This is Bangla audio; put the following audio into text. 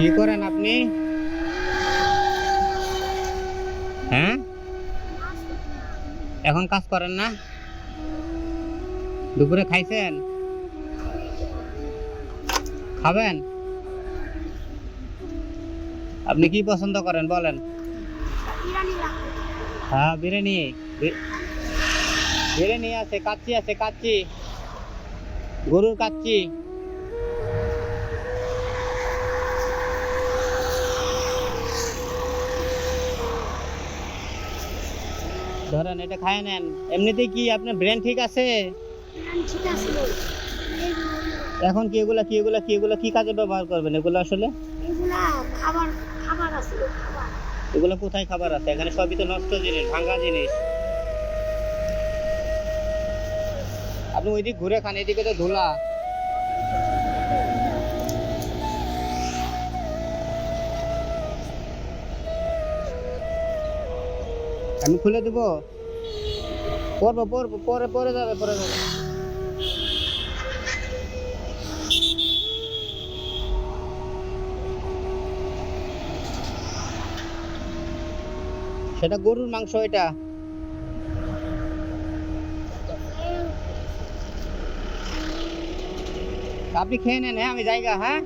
কি করেন আপনি? হ্যাঁ এখন কাজ করেন না? দুপুরে খাইছেন? খাবেন? আপনি কি পছন্দ করেন বলেন? হ্যাঁ বিরিয়ানি। বিরিয়ানি আছে, কাচ্চি আছে, কাচ্চি। গরুর কাচ্চি। ধরেন এটা খায় নেন। এমনিতেই কি আপনার ব্রেন ঠিক আছে? এখন কি এগুলা কি এগুলা কি এগুলা কি কাজে ব্যবহার করবেন? এগুলো আসলে? এগুলো কোথায় খাবার আছে? এখানে সবই তো নষ্ট জিনিস ভাঙা জিনিস। আপনি ওইদিক ঘুরে খান, এদিকে তো ধুলা। আমি খুলে দেবো। পরবো পরবো, পরে পরে যাবে পরে যাবে। সেটা গরুর মাংস এটা। আপনি খেয়ে নেন হ্যাঁ আমি জায়গা হ্যাঁ?